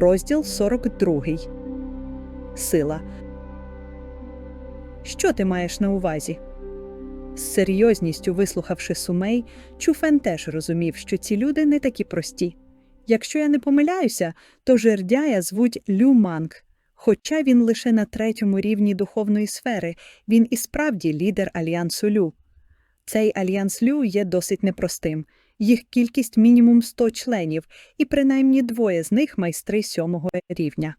Розділ 42. Сила. Що ти маєш на увазі? З серйозністю вислухавши сумей, Чуфен теж розумів, що ці люди не такі прості. Якщо я не помиляюся, то жердяя звуть Лю Манг. Хоча він лише на третьому рівні духовної сфери, він і справді лідер альянсу Лю. Цей альянс Лю є досить непростим. Їх кількість мінімум 100 членів, і принаймні двоє з них майстри сьомого рівня.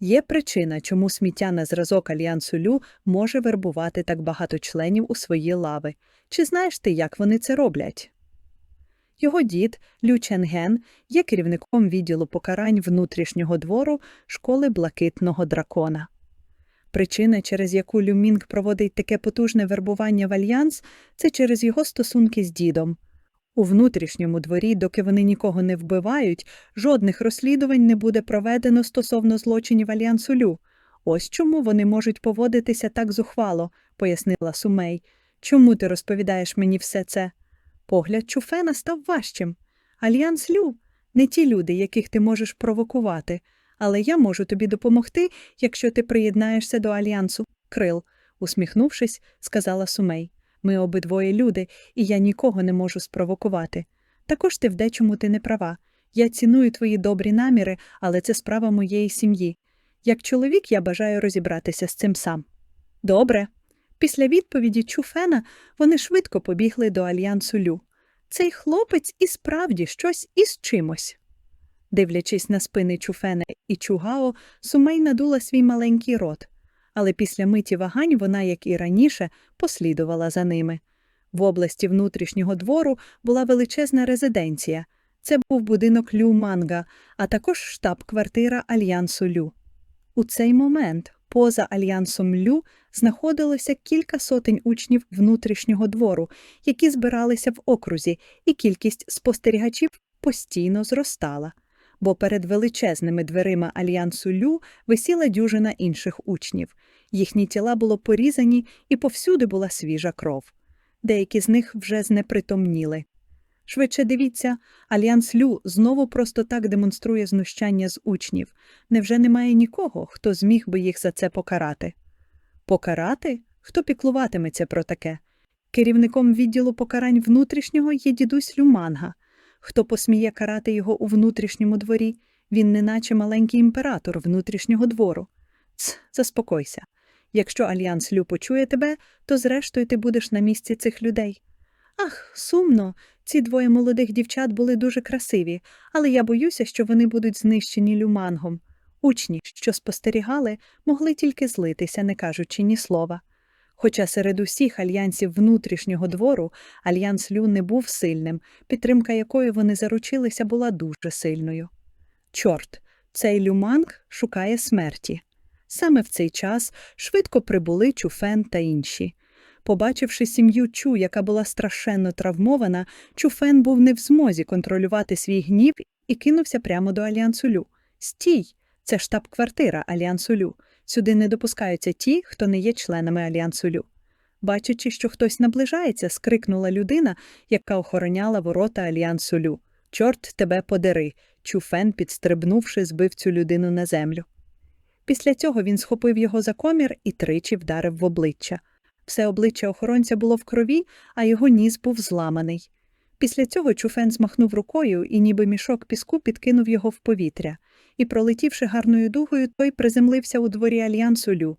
Є причина, чому сміття на зразок альянсу Лю може вербувати так багато членів у свої лави. Чи знаєш ти, як вони це роблять? Його дід Лю Ченген є керівником відділу покарань внутрішнього двору школи блакитного дракона. Причина, через яку Лю Мінг проводить таке потужне вербування в альянс, це через його стосунки з дідом. У внутрішньому дворі, доки вони нікого не вбивають, жодних розслідувань не буде проведено стосовно злочинів альянсу Лю. Ось чому вони можуть поводитися так зухвало, пояснила Сумей. Чому ти розповідаєш мені все це? Погляд Чуфена став важчим. Альянс Лю не ті люди, яких ти можеш провокувати, але я можу тобі допомогти, якщо ти приєднаєшся до альянсу. Крил, усміхнувшись, сказала Сумей. Ми обидвоє люди, і я нікого не можу спровокувати. Також ти в дечому ти не права. Я ціную твої добрі наміри, але це справа моєї сім'ї. Як чоловік я бажаю розібратися з цим сам. Добре. Після відповіді Чуфена вони швидко побігли до альянсу Лю. Цей хлопець і справді щось із чимось. Дивлячись на спини Чуфена і Чугао, Сумей надула свій маленький рот але після миті вагань вона, як і раніше, послідувала за ними. В області внутрішнього двору була величезна резиденція. Це був будинок Лю Манга, а також штаб-квартира Альянсу Лю. У цей момент, поза Альянсом Лю, знаходилося кілька сотень учнів внутрішнього двору, які збиралися в окрузі, і кількість спостерігачів постійно зростала. Бо перед величезними дверима Альянсу Лю висіла дюжина інших учнів. Їхні тіла було порізані, і повсюди була свіжа кров. Деякі з них вже знепритомніли. Швидше дивіться, Альянс Лю знову просто так демонструє знущання з учнів. Невже немає нікого, хто зміг би їх за це покарати? Покарати? Хто піклуватиметься про таке? Керівником відділу покарань внутрішнього є дідусь Люманга. Хто посміє карати його у внутрішньому дворі? Він неначе маленький імператор внутрішнього двору. Ц, заспокойся. Якщо альянс Лю почує тебе, то зрештою ти будеш на місці цих людей. Ах, сумно, ці двоє молодих дівчат були дуже красиві, але я боюся, що вони будуть знищені люмангом. Учні, що спостерігали, могли тільки злитися, не кажучи ні слова. Хоча серед усіх альянсів внутрішнього двору альянс Лю не був сильним, підтримка якої вони заручилися була дуже сильною. Чорт, цей люманг шукає смерті. Саме в цей час швидко прибули Чуфен та інші. Побачивши сім'ю Чу, яка була страшенно травмована, Чуфен був не в змозі контролювати свій гнів і кинувся прямо до Альянсу Лю. Стій! Це штаб-квартира Альянсу Лю. Сюди не допускаються ті, хто не є членами Альянсу Лю. Бачачи, що хтось наближається, скрикнула людина, яка охороняла ворота Альянсу Лю. Чорт тебе подери. Чуфен, підстрибнувши, збив цю людину на землю. Після цього він схопив його за комір і тричі вдарив в обличчя. Все обличчя охоронця було в крові, а його ніс був зламаний. Після цього Чуфен змахнув рукою і, ніби мішок піску, підкинув його в повітря, і, пролетівши гарною дугою, той приземлився у дворі альянсу Лю.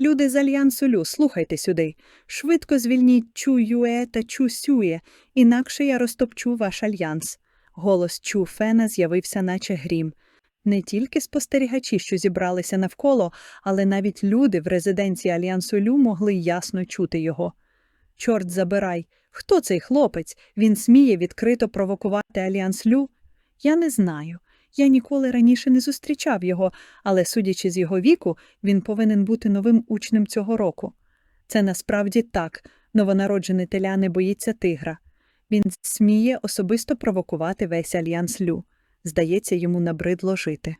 Люди з альянсу Лю, слухайте сюди. Швидко звільніть Чу Юе та Чу Сює, інакше я розтопчу ваш альянс. Голос Чу Фена з'явився, наче грім. Не тільки спостерігачі, що зібралися навколо, але навіть люди в резиденції Альянсу Лю могли ясно чути його. Чорт забирай, хто цей хлопець? Він сміє відкрито провокувати Альянс Лю? Я не знаю. Я ніколи раніше не зустрічав його, але, судячи з його віку, він повинен бути новим учнем цього року. Це насправді так новонароджений теля не боїться тигра. Він сміє особисто провокувати весь альянс Лю. Здається, йому набридло жити.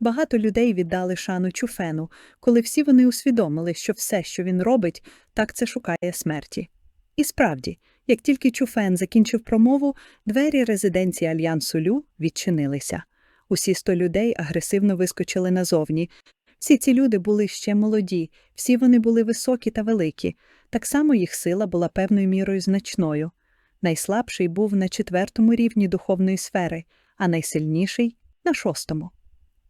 Багато людей віддали шану Чуфену, коли всі вони усвідомили, що все, що він робить, так це шукає смерті. І справді, як тільки Чуфен закінчив промову, двері резиденції Альянсу Лю відчинилися. Усі сто людей агресивно вискочили назовні. Всі ці люди були ще молоді, всі вони були високі та великі. Так само їх сила була певною мірою значною. Найслабший був на четвертому рівні духовної сфери, а найсильніший на шостому.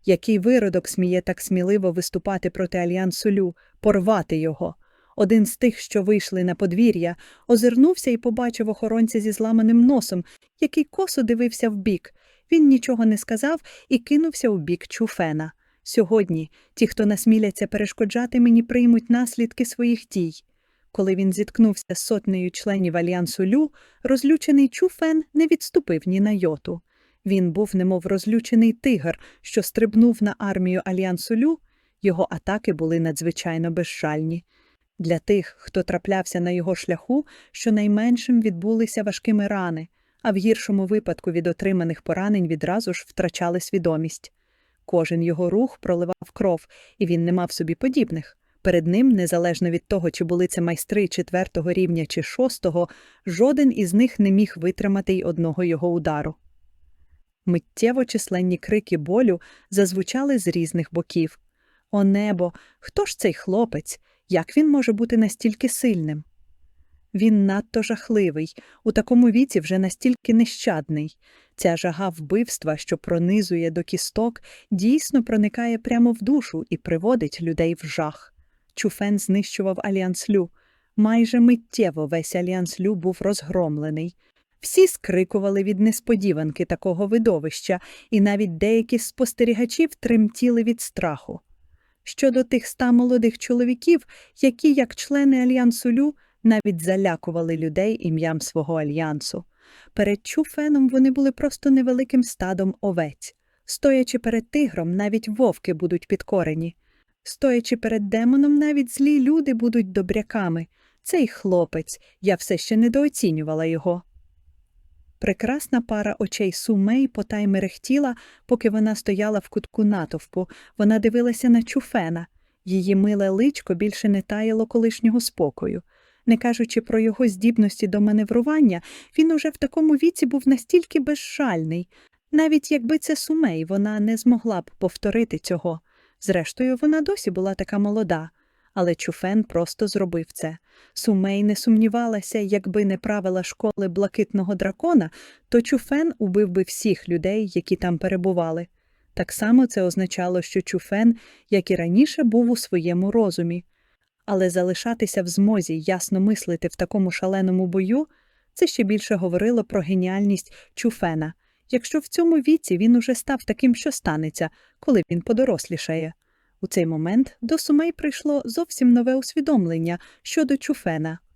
Який виродок сміє так сміливо виступати проти альянсу Лю, порвати його? Один з тих, що вийшли на подвір'я, озирнувся і побачив охоронця зі зламаним носом, який косо дивився вбік. Він нічого не сказав і кинувся у бік Чуфена. Сьогодні ті, хто насміляться перешкоджати мені, приймуть наслідки своїх дій. Коли він зіткнувся з сотнею членів альянсу Лю, розлючений Чуфен не відступив ні на йоту. Він був немов розлючений тигр, що стрибнув на армію альянсу Лю. Його атаки були надзвичайно безжальні. Для тих, хто траплявся на його шляху, щонайменшим відбулися важкими рани, а в гіршому випадку від отриманих поранень відразу ж втрачали свідомість. Кожен його рух проливав кров, і він не мав собі подібних. Перед ним, незалежно від того, чи були це майстри четвертого рівня чи шостого, жоден із них не міг витримати й одного його удару. Миттєво численні крики болю зазвучали з різних боків. О небо, хто ж цей хлопець? Як він може бути настільки сильним? Він надто жахливий, у такому віці вже настільки нещадний. Ця жага вбивства, що пронизує до кісток, дійсно проникає прямо в душу і приводить людей в жах. Чуфен знищував Альянс Лю. Майже миттєво весь Альянс Лю був розгромлений. Всі скрикували від несподіванки такого видовища, і навіть деякі з спостерігачів тремтіли від страху. Щодо тих ста молодих чоловіків, які, як члени Альянсу Лю, навіть залякували людей ім'ям свого альянсу. Перед Чуфеном вони були просто невеликим стадом овець. Стоячи перед тигром, навіть вовки будуть підкорені. Стоячи перед демоном, навіть злі люди будуть добряками. Цей хлопець, я все ще недооцінювала його. Прекрасна пара очей Сумей потай мерехтіла, поки вона стояла в кутку натовпу. Вона дивилася на Чуфена. Її миле личко більше не таяло колишнього спокою. Не кажучи про його здібності до маневрування, він уже в такому віці був настільки безжальний. Навіть якби це Сумей, вона не змогла б повторити цього. Зрештою, вона досі була така молода. Але Чуфен просто зробив це. Сумей не сумнівалася, якби не правила школи блакитного дракона, то Чуфен убив би всіх людей, які там перебували. Так само це означало, що Чуфен, як і раніше, був у своєму розумі. Але залишатися в змозі ясно мислити в такому шаленому бою це ще більше говорило про геніальність Чуфена, якщо в цьому віці він уже став таким, що станеться, коли він подорослішає. У цей момент до Сумей прийшло зовсім нове усвідомлення щодо Чуфена –